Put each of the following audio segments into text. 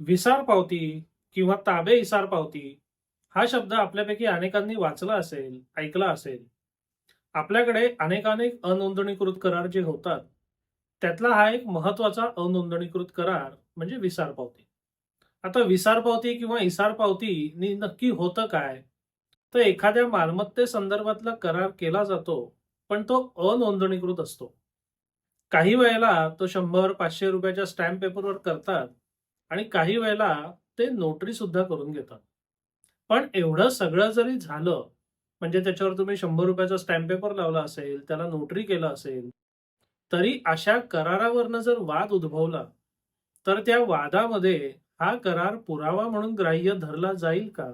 विसार पावती किंवा ताबे इसार पावती हा शब्द आपल्यापैकी अनेकांनी वाचला असेल ऐकला असेल. आपल्याकडे अनेकानेक अनोंदणीकृत करार जे होतात त्यातला हा एक महत्त्वाचा अनोंदणीकृत करार म्हणजे विसार पावती. आता विसार पावती किंवा इसार पावती नक्की होतं काय? तर एखाद्या मालमत्ते संदर्भातला करार केला जातो पण तो अनोंदणीकृत असतो. काही वेळेला तो शंभर पाचशे रुपयाच्या स्टॅम्प पेपरवर करतात आणि काही वेळेला ते नोटरी सुद्धा करून घेतात. पण एवढं सगळं जरी झालं म्हणजे त्याच्यावर तुम्ही शंभर रुपयाचा स्टॅम्प पेपर लावला असेल त्याला नोटरी केलं असेल तरी अशा करारावरनं जर वाद उद्भवला तर त्या वादामध्ये हा करार पुरावा म्हणून ग्राह्य धरला जाईल का?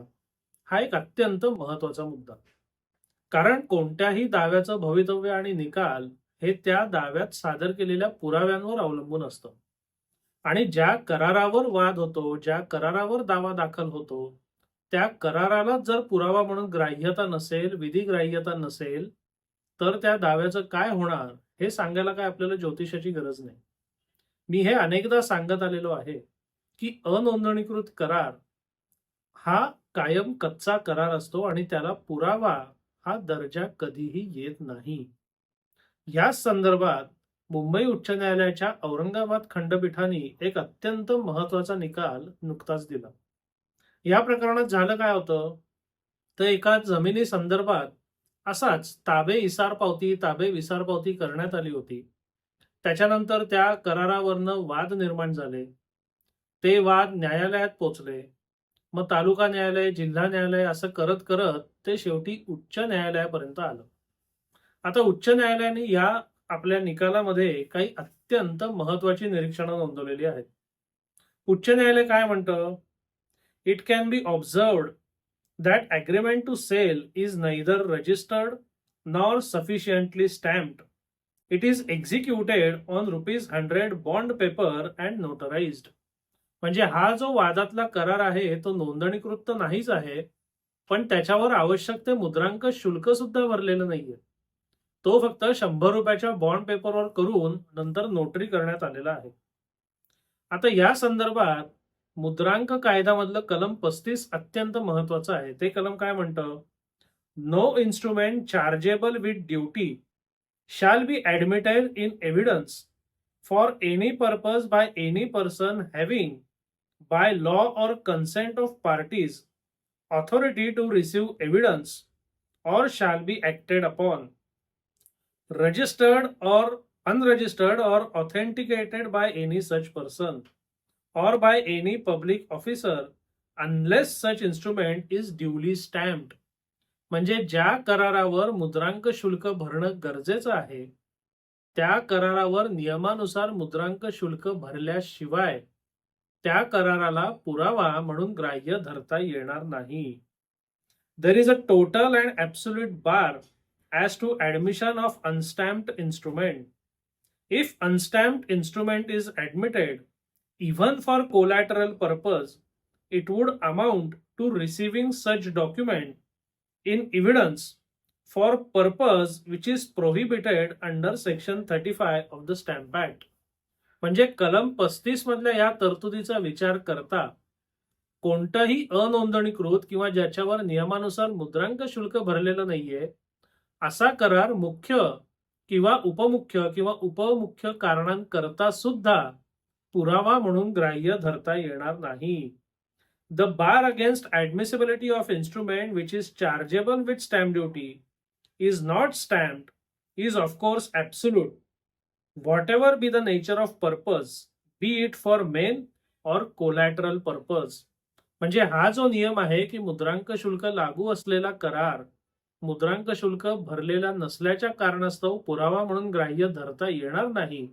हा एक अत्यंत महत्त्वाचा मुद्दा. कारण कोणत्याही दाव्याचं भवितव्य आणि निकाल हे त्या दाव्यात सादर केलेल्या पुराव्यांवर अवलंबून असतं. आणि ज्या करारावर वाद होतो ज्या करारावर दावा दाखल होतो त्या कराराला जर पुरावा म्हणून ग्राह्यता नसेल विधिग्राह्यता नसेल तर त्या दाव्याचं काय होणार हे सांगायला काय आपल्याला ज्योतिषाची गरज नाही. मी हे अनेकदा सांगत आलेलो आहे की अनोंदणीकृत करार हा कायम कच्चा करार असतो आणि त्याला पुरावा हा दर्जा कधीही येत नाही. याच संदर्भात मुंबई उच्च न्यायालयाच्या औरंगाबाद खंडपीठाने एक अत्यंत महत्त्वाचा निकाल नुकताच दिला. या प्रकरणात झालं काय होतं? तर एका जमिनी संदर्भात असाच ताबे इसार पावती ताबे विसार पावती करण्यात आली होती. त्याच्यानंतर त्या करारावरनं वाद निर्माण झाले. ते वाद न्यायालयात पोचले. मग तालुका न्यायालय जिल्हा न्यायालय असं करत करत ते शेवटी उच्च न्यायालयापर्यंत आलं. आता उच्च न्यायालयाने या आपल्या निकालामध्ये काही अत्यंत महत्वाची निरीक्षणं नोंदवलेली आहेत. उच्च न्यायालय काय म्हणतं? It can be observed that agreement to sale is neither registered nor sufficiently stamped it is executed on rupees hundred bond paper and notarized म्हणजे हा जो वादातला करार आहे तो नोंदणीकृत नाहीच आहे पण त्याच्यावर आवश्यक ते मुद्रांक शुल्क सुद्धा भरलेलं नाहीये. तो फक्त शंभर रुपयाच्या बॉन्ड पेपरवर करून नंतर नोटरी करण्यात आलेला आहे. आता या संदर्भात मुद्रांक कायद्यामधलं कलम पस्तीस अत्यंत महत्वाचं आहे. ते कलम काय म्हणत? No instrument chargeable with duty shall be admitted in evidence for any purpose by any person having by law or consent of parties authority to receive evidence or shall be acted upon registered or unregistered or authenticated by any such person or by any public officer unless such instrument is duly stamped. म्हणजे ज्या करारावर मुद्रांक शुल्क भरणं गरजेचं आहे त्या करारावर नियमानुसार मुद्रांक शुल्क भरल्याशिवाय त्या कराराला पुरावा म्हणून ग्राह्य धरता येणार नाही there is a total and absolute bar as to admission of unstamped instrument. If unstamped instrument is admitted, even for collateral purpose, it would amount to receiving such document in evidence for purpose which is prohibited under section 35 of the stamp act म्हणजे कलम पस्तीस मधल्या या तरतुदीचा विचार करता कोणताही अनोंदणीकृत किंवा ज्याच्यावर नियमानुसार मुद्रांक शुल्क भरलेलं नाहीये असा करार मुख्य किंवा उपमुख्य किंवा उपमुख्य कारणांकरता सुद्धा पुरावा म्हणून ग्राह्य धरता येणार नाही. The bar against admissibility of instrument which is chargeable with stamp duty is not stamp is of course absolute whatever be the nature of purpose be it for main or collateral purpose म्हणजे हा जो नियम आहे की मुद्रांक शुल्क लागू असलेला करार मुद्रांक शुल्क भरलेला नसल्याच्या कारणास्तव पुरावा म्हणून ग्राह्य धरता येणार नाही.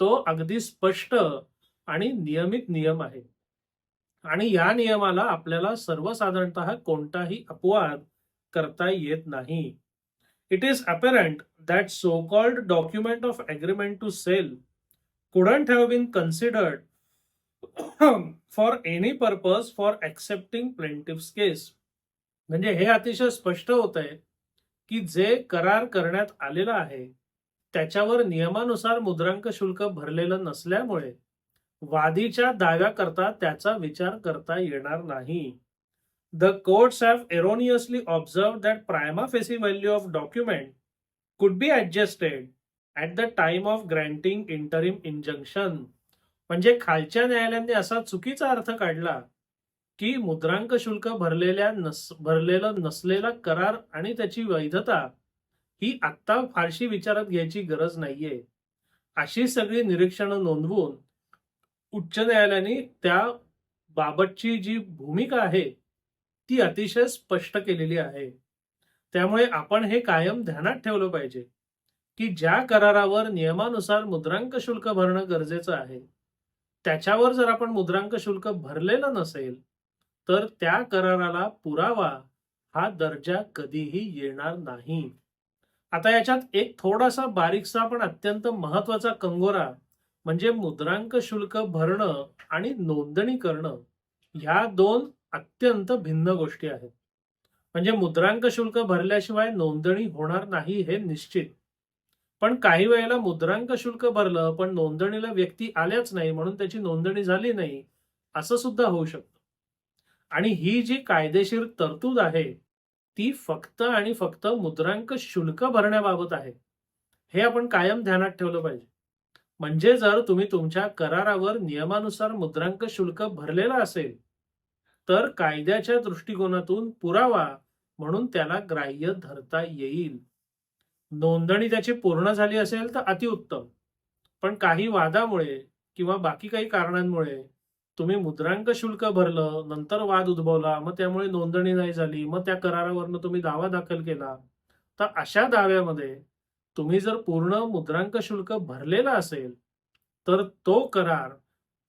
तो अगदी स्पष्ट आणि नियमित नियम आहे. आणि या नियमाला आपल्याला सर्वसाधारणत कोणताही अपवाद करता येत नाही. It is apparent that so called document of agreement to sale couldn't have been considered for any purpose for excepting plaintiff's case म्हणजे हे अतिशय स्पष्ट होत आहे की जे करार करण्यात आलेला आहे त्याच्यावर नियमानुसार मुद्रांक शुल्क भरलेलं नसल्यामुळे वादीच्या दाव्याकरता त्याचा विचार करता येणार नाही. The courts have erroneously observe that prima facie value of document could be adjusted at the time of granting interim injunction म्हणजे खालच्या न्यायालयाने असा चुकीचा अर्थ काढला की मुद्रांक शुल्क भरलेल्या नस भरलेला नसलेला करार आणि त्याची वैधता ही आत्ता फारशी विचारात घ्यायची गरज नाहीये. अशी सगळी निरीक्षणं नोंदवून उच्च न्यायालयाने त्या बाबतची जी भूमिका आहे ती अतिशय स्पष्ट केलेली आहे. त्यामुळे आपण हे कायम ध्यानात ठेवलं पाहिजे की ज्या करारावर नियमानुसार मुद्रांक शुल्क भरणं गरजेचं आहे त्याच्यावर जर आपण मुद्रांक शुल्क भरलेलं नसेल तर त्या कराराला पुरावा हा दर्जा कधीही येणार नाही. आता याच्यात एक थोडासा बारीकसा पण अत्यंत महत्त्वाचा कंगोरा म्हणजे मुद्रांक शुल्क भरणं आणि नोंदणी करणं ह्या दोन अत्यंत भिन्न गोष्टी आहेत. म्हणजे मुद्रांक शुल्क भरल्याशिवाय नोंदणी होणार नाही हे निश्चित. पण काही वेळेला मुद्रांक शुल्क भरलं पण नोंदणीला व्यक्ती आल्याच नाही म्हणून त्याची नोंदणी झाली नाही असं सुद्धा होऊ शकतं. आणि ही जी कायदेशीर तरतूद आहे ती फक्त आणि फक्त मुद्रांक शुल्क भरण्याबाबत आहे. हे आपण कायम ध्यानात ठेवलं पाहिजे. म्हणजे जर तुम्ही तुमच्या करारावर नियमानुसार मुद्रांक शुल्क भरलेला असेल तर कायद्याच्या दृष्टिकोनातून पुरावा म्हणून त्याला ग्राह्य धरता येईल. नोंदणी त्याची पूर्ण झाली असेल तर अतिउत्तम. पण काही वादामुळे किंवा बाकी काही कारणांमुळे तुम्ही मुद्रांक शुल्क भरलं नंतर वाद उद्भवला मग त्यामुळे नोंदणी नाही झाली मग त्या करारावरनं तुम्ही दावा दाखल केला. तर अशा दाव्यामध्ये तुम्ही जर पूर्ण मुद्रांक शुल्क भरलेला असेल तर तो करार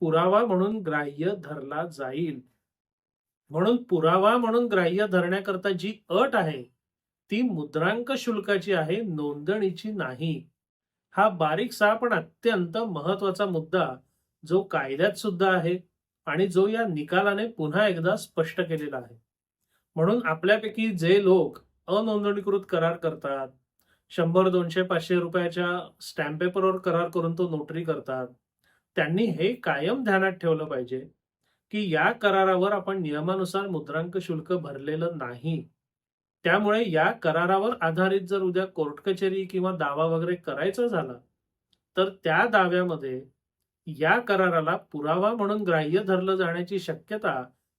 पुरावा म्हणून ग्राह्य धरला जाईल. म्हणून पुरावा म्हणून ग्राह्य धरण्याकरता जी अट आहे ती मुद्रांक शुल्काची आहे नोंदणीची नाही. हा बारीकसा पण अत्यंत महत्त्वाचा मुद्दा जो कायद्यात सुद्धा आहे. आणि जो या निकालाने पुन्हा एकदा स्पष्ट केलेला आहे. म्हणून आपल्यापैकी जे लोक अनोंदणीकृत करार करतात शंभर दोनशे पाचशे रुपयाच्या स्टॅम्प पेपरवर करार करून तो नोटरी करतात त्यांनी हे कायम ध्यानात ठेवलं पाहिजे की या करारावर आपण नियमानुसार मुद्रांक शुल्क भरलेलं नाही. त्यामुळे या करारावर आधारित जर उद्या कोर्ट कचेरी किंवा दावा वगैरे करायचा झाला तर त्या दाव्यामध्ये या कराराला पुरावा म्हणून ग्राह्य धरलं जाण्याची शक्यता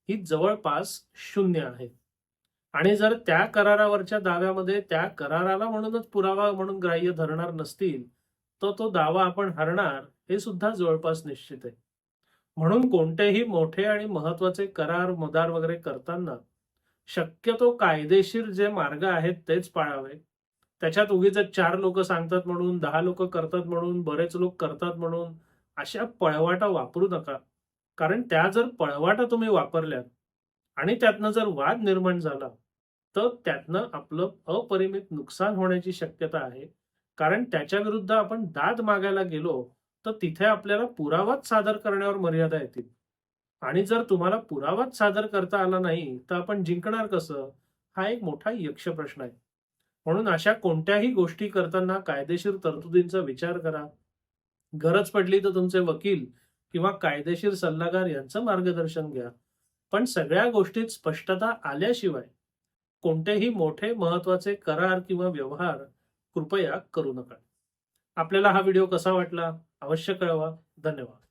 ही जवळपास शून्य आहे. आणि जर त्या करारावरच्या दाव्यामध्ये त्या कराराला म्हणूनच पुरावा म्हणून ग्राह्य धरणार नसतील तर तो दावा आपण हरणार हे सुद्धा जवळपास निश्चित आहे. म्हणून कोणतेही मोठे आणि महत्त्वाचे करार मदार वगैरे करताना शक्यतो कायदेशीर जे मार्ग आहेत तेच पाळावे. त्याच्यात उगीच चार लोक सांगतात म्हणून दहा लोक करतात म्हणून बरेच लोक करतात म्हणून अशा पळवाटा वापरू नका. कारण त्या जर पळवाटा तुम्ही वापरल्यात आणि त्यातनं जर वाद निर्माण झाला तर त्यातनं आपलं अपरिमित नुकसान होण्याची शक्यता आहे. कारण त्याच्या विरुद्ध आपण दाद मागायला गेलो तर तिथे आपल्याला पुरावाच सादर करण्यावर मर्यादा येतील. आणि जर तुम्हाला पुरावाच सादर करता आला नाही तर आपण जिंकणार कसं? हा एक मोठा यक्ष प्रश्न आहे. म्हणून अशा कोणत्याही गोष्टी करताना कायदेशीर तरतुदींचा विचार करा. गरज पडली तर तुमचे वकील किंवा कायदेशीर सल्लागार यांचं मार्गदर्शन घ्या. पण सगळ्या गोष्टीत स्पष्टता आल्याशिवाय कोणतेही मोठे महत्त्वाचे करार किंवा व्यवहार कृपया करू नका. आपल्याला हा व्हिडिओ कसा वाटला? अवश्य कळवा. धन्यवाद.